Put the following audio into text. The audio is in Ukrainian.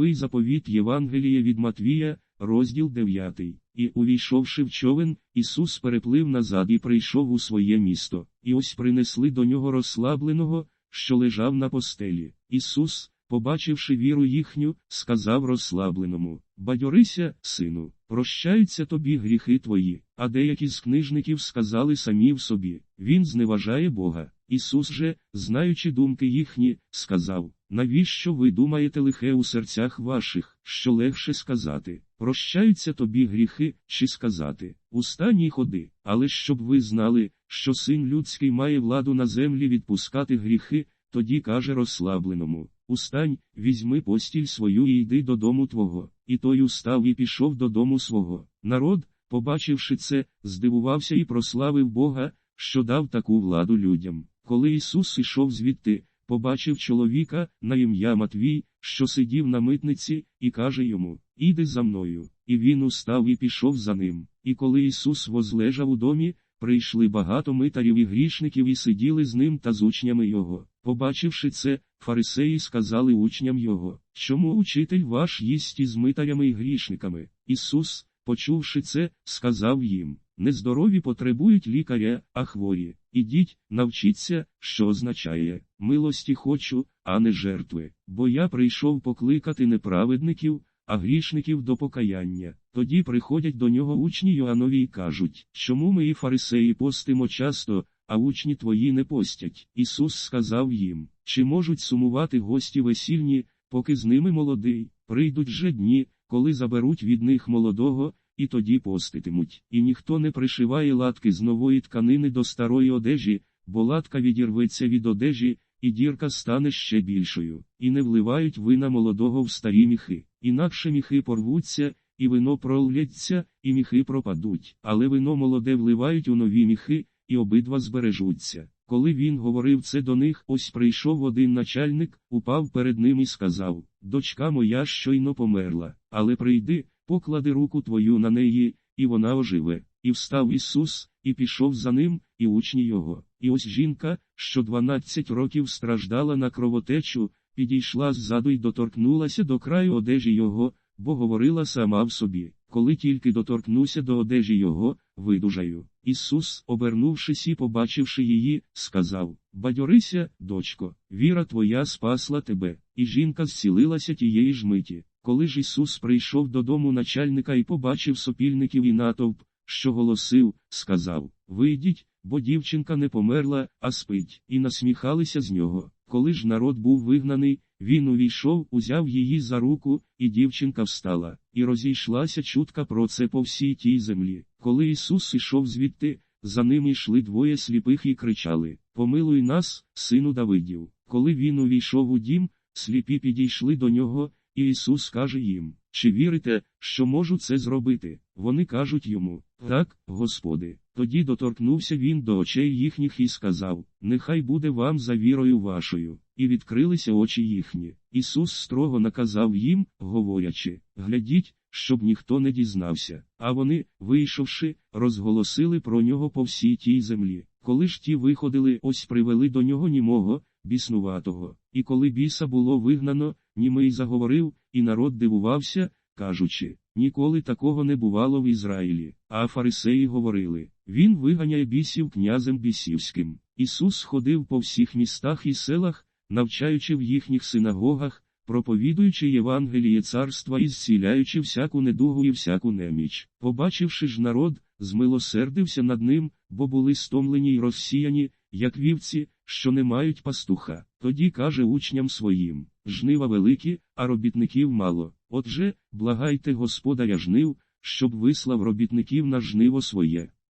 Новий заповіт Євангелія від Матвія, розділ 9. І, увійшовши в човен, Ісус переплив назад і прийшов у своє місто. І ось принесли до нього розслабленого, що лежав на постелі. Ісус, побачивши віру їхню, сказав розслабленому: Бадьорися, сину, прощаються тобі гріхи твої. А деякі з книжників сказали самі в собі: Він зневажає Бога. Ісус же, знаючи думки їхні, сказав: Навіщо ви думаєте лихе у серцях ваших, що легше сказати? Прощаються тобі гріхи, чи сказати, устань і ходи, але щоб ви знали, що син людський має владу на землі відпускати гріхи, тоді каже розслабленому: Устань, візьми постіль свою і йди додому твого. І той устав і пішов додому свого. Народ, побачивши це, здивувався і прославив Бога, що дав таку владу людям. Коли Ісус ішов звідти, побачив чоловіка на ім'я Матвій, що сидів на митниці, і каже йому: Іди за мною. І він устав і пішов за ним. І коли Ісус возлежав у домі, прийшли багато митарів і грішників і сиділи з ним та з учнями його. Побачивши це, фарисеї сказали учням його, чому учитель ваш їсть із митарями і грішниками? Ісус, почувши це, сказав їм: Нездорові потребують лікаря, а хворі. Ідіть, навчіться, що означає милості хочу, а не жертви. Бо я прийшов покликати неправедників, а грішників до покаяння. Тоді приходять до нього учні Йоанові і кажуть, чому ми і фарисеї постимо часто, а учні твої не постять. Ісус сказав їм, чи можуть сумувати гості весільні, поки з ними молодий, прийдуть же дні, коли заберуть від них молодого, і тоді поститимуть. І ніхто не пришиває латки з нової тканини до старої одежі, бо латка відірветься від одежі, і дірка стане ще більшою, і не вливають вина молодого в старі міхи, інакше міхи порвуться, і вино пролється, і міхи пропадуть, але вино молоде вливають у нові міхи, і обидва збережуться. Коли він говорив це до них, ось прийшов один начальник, упав перед ним і сказав: Дочка моя щойно померла, але прийди, поклади руку твою на неї, і вона оживе. І встав Ісус, і пішов за ним, і учні його. І ось жінка, що дванадцять років страждала на кровотечу, підійшла ззаду й доторкнулася до краю одежі його, бо говорила сама в собі, коли тільки доторкнуся до одежі його, видужаю. Ісус, обернувшись і побачивши її, сказав: Бадьорися, дочко, віра твоя спасла тебе, і жінка зцілилася тієї ж миті. Коли ж Ісус прийшов додому начальника і побачив сопільників і натовп, що голосив, сказав: Вийдіть, бо дівчинка не померла, а спить, і насміхалися з нього. Коли ж народ був вигнаний, він увійшов, узяв її за руку, і дівчинка встала, і розійшлася чутка про це по всій тій землі. Коли Ісус ішов звідти, за ним йшли двоє сліпих і кричали: Помилуй нас, сину Давидів. Коли він увійшов у дім, сліпі підійшли до нього, і Ісус каже їм: Чи вірите, що можу це зробити? Вони кажуть йому: Так, Господи. Тоді доторкнувся він до очей їхніх і сказав: Нехай буде вам за вірою вашою. І відкрилися очі їхні. Ісус строго наказав їм, говорячи: Глядіть, щоб ніхто не дізнався. А вони, вийшовши, розголосили про нього по всій тій землі. Коли ж ті виходили, ось привели до нього німого, біснуватого. І коли біса було вигнано, німий заговорив, і народ дивувався, кажучи: Ніколи такого не бувало в Ізраїлі. А фарисеї говорили: Він виганяє бісів князем бісівським. Ісус ходив по всіх містах і селах, навчаючи в їхніх синагогах, проповідуючи Євангеліє царства і зціляючи всяку недугу і всяку неміч. Побачивши ж народ, змилосердився над ним, бо були стомлені й розсіяні, як вівці, що не мають пастуха. Тоді каже учням своїм: жнива великі, а робітників мало. Отже, благайте Господаря жнив, щоб вислав робітників на жниво своє.